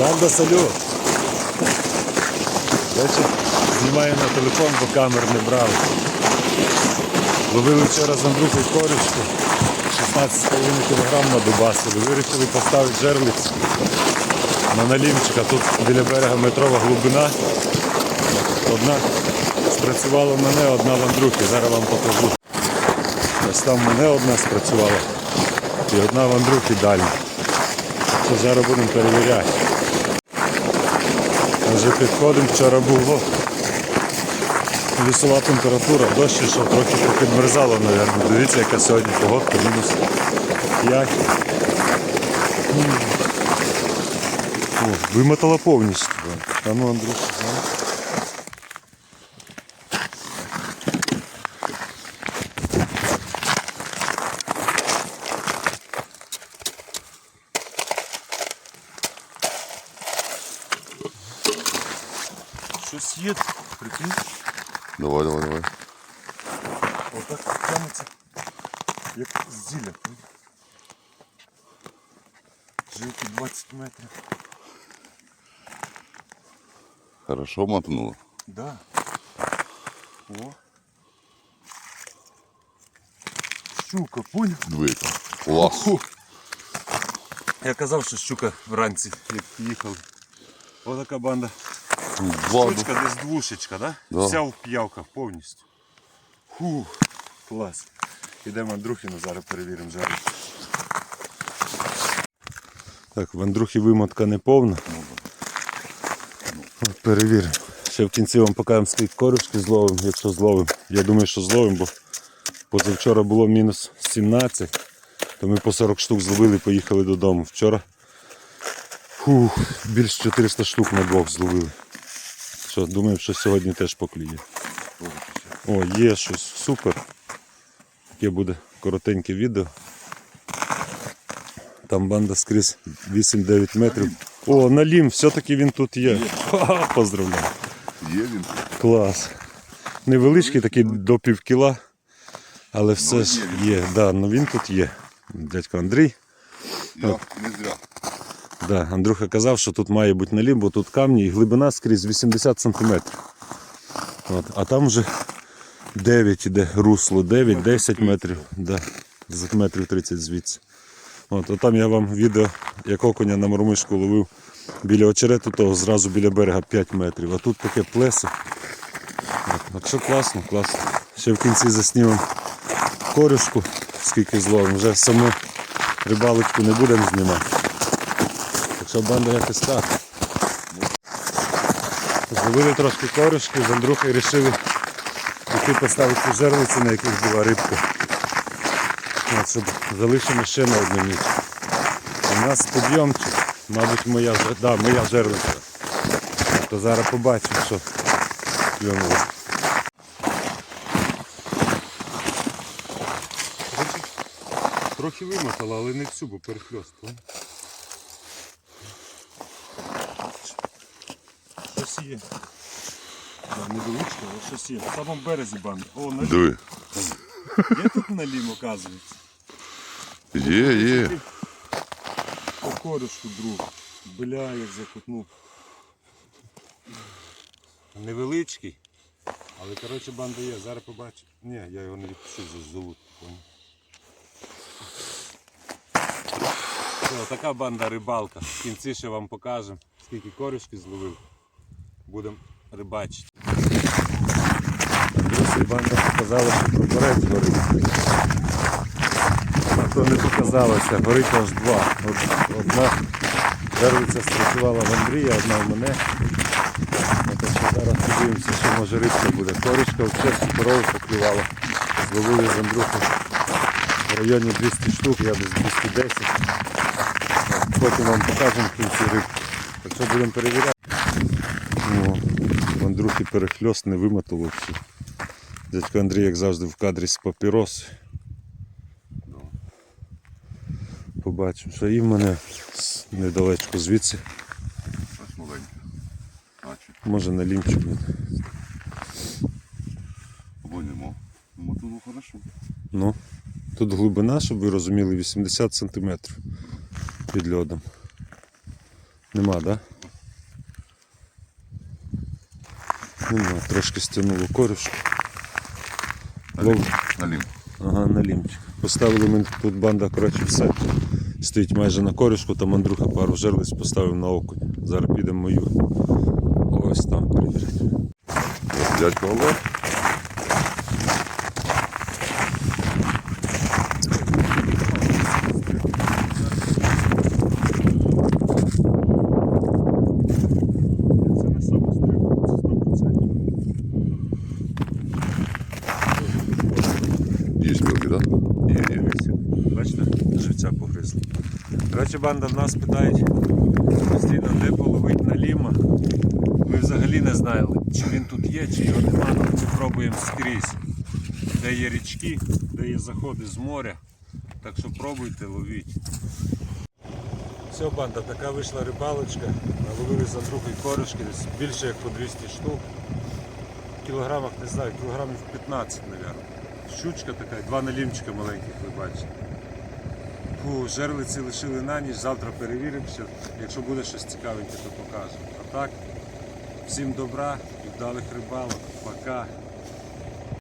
Банда салют. Бачите, знімаю на телефон, бо камер не брав. Ловили вчора з Андрухою корючку. 16,5 кг на дубасили. Вирішили поставити жерлиць на налімчика. Тут біля берега метрова глибина. Одна спрацювала мене, одна в Андрухи. Зараз вам покажу. Ось там мене одна спрацювала. І одна в Андрухи далі. Зараз будемо перевіряти. Вже підходимо, вчора було лісова температура, дощ ішов, трохи підмерзало, мабуть. Дивіться, яка сьогодні погодка, мінус 5. О, вимотала повністю. А ну, Андрюш, Щось є, прикинь. Давай, давай, давай. Отак тянеться, як зілля. Жилки 20 метрів. Хорошо мотнуло. Да. О. Щука, поняв? Двійка. Клас. Я казав, що щука вранці, як їхали. Отака банда. Два. Щучка десь двушечка, да? Да. Вся в п'явках повністю. Фух, клас. Ідемо Андрухіну, зараз перевіримо жару. Так, в Андрухі вимотка не повна. От перевіримо. Ще в кінці вам покажемо скільки корочки зловимо, якщо зловимо. Я думаю, що зловимо, бо позавчора було мінус 17, то ми по 40 штук зловили і поїхали додому. Вчора фух, більше 400 штук на двох зловили. Що, думаю, що сьогодні теж поклює. О, є щось, супер. Таке буде коротеньке відео. Там банда скрізь 8-9 метрів. О, налім, все-таки він тут є. Ха, поздравляю. Є він. Клас. Невеличкий такий до пів кіла, але все ж є. Да, ну він тут є. Дядько Андрій. Я не зря. Да, Андрюха казав, що тут має бути налім, бо тут камні і глибина скрізь 80 см. От, а там вже 9 іде русло, 9-10 метрів. Да, метрів 30 звідси. От, от там я вам відео, як окуня на мормишку ловив біля очерету, того зразу біля берега 5 метрів. А тут таке плесо. От, що класно, класно. Ще в кінці заснімемо корюшку, скільки зловимо. Вже саму рибалочку не будемо знімати. Що банда якось так. Зловили трошки корюшки, з Андрухою вирішили піти поставити жерлиці, на яких була рибка. От, щоб залишимо ще на одну ніч. У нас підйомчик, мабуть, моя, да, моя жерлиця. То зараз побачимо, що клюнуло. Трохи вимотала, але не всю, бо перехльост. Щось є. Да, Невеличке, але щось є. В самому березі банда. О, налім. Диви. Є тут налім, оказується. Є, є. По корюшку друг. Бля, як закутнув. Невеличкий. Але коротше банда є, зараз побачу. Ні, я його не відпущу за золотку. Все, така банда рибалка. В кінці ще вам покажемо, скільки корюшки зловив. Будемо рибачити. Друзі, банда показала, що прапорець горить. А то не показалося, горить аж два. Одна жерлиця спрацювала в Андрія, одна в мене. Зараз подивимося, що може рибка буде. Корочка в честь корову поклювала. Зловили з Андрухом в районі 200 штук, я десь 210. Потім вам покажемо в кінці рибку. Так що будемо перевіряти. В перехльост не вимотало всю. Дядько Андрій, як завжди, в кадрі з папірос. Побачимо, що і в мене недалечко звідси. Може на лімчик буде. Або нема. Мотнуло хорошо. Ну, тут глибина, щоб ви розуміли, 80 см під льодом. Нема, так? Да? Нема, трошки стягнуло корюшку. Лов... Ага, на лімчик. Поставили ми тут банда, коротше, все. Стоїть майже на корюшку, там Андрюха пару жерлиць поставив на окунь. Зараз підемо мою. Ось там перевірити. Дядько Олег. 100%. Є спілки. Є, є. Бачите, живця погризли. Коротше, банда в нас питають постійно, де половить наліма. Ми взагалі не знали, чи він тут є, чи його нема. Ми пробуємо скрізь. Де є річки, де є заходи з моря. Так що пробуйте, ловіть. Все, банда, така вийшла рибалочка. Наловили за другої корочки, десь більше як по 200 штук. В кілограмах, не знаю, кілограмів 15, мабуть. Щучка така, два налімчика маленьких, ви бачите. Фу, жерлиці лишили на ніч, завтра перевіримося. Якщо буде щось цікавеньке, то покажемо. А так, всім добра вдалих рибалок. Пока.